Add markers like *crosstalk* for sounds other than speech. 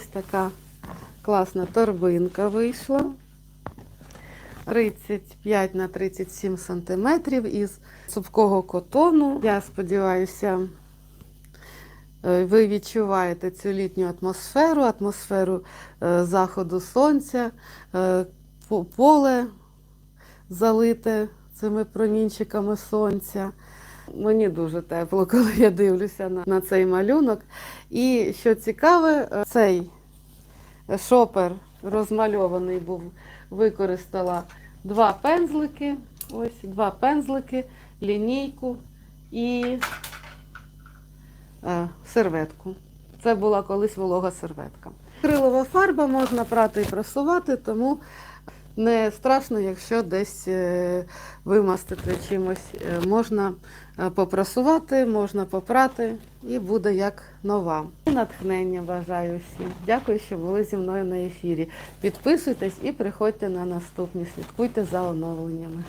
така класна торбинка вийшла. 35 на 37 сантиметрів із цупкого котону. Я сподіваюся, е, ви відчуваєте цю літню атмосферу, атмосферу е, заходу сонця, е, поле залите цими промінчиками сонця. Мені дуже тепло, *laughs* коли я дивлюся на, на цей малюнок. І що цікаве, е, цей шопер розмальований був, використала два пензлики, ось два пензлики, лінійку і е, серветку. Це була колись волога серветка. Крилова фарба можна прати і прасувати, тому не страшно, якщо десь е, вимастити чимось. Е, Можна е, попрасувати, можна попрати і буде як нова. Натхнення бажаю всім. Дякую, що були зі мною на ефірі. Підписуйтесь і приходьте на наступні. Слідкуйте за оновленнями.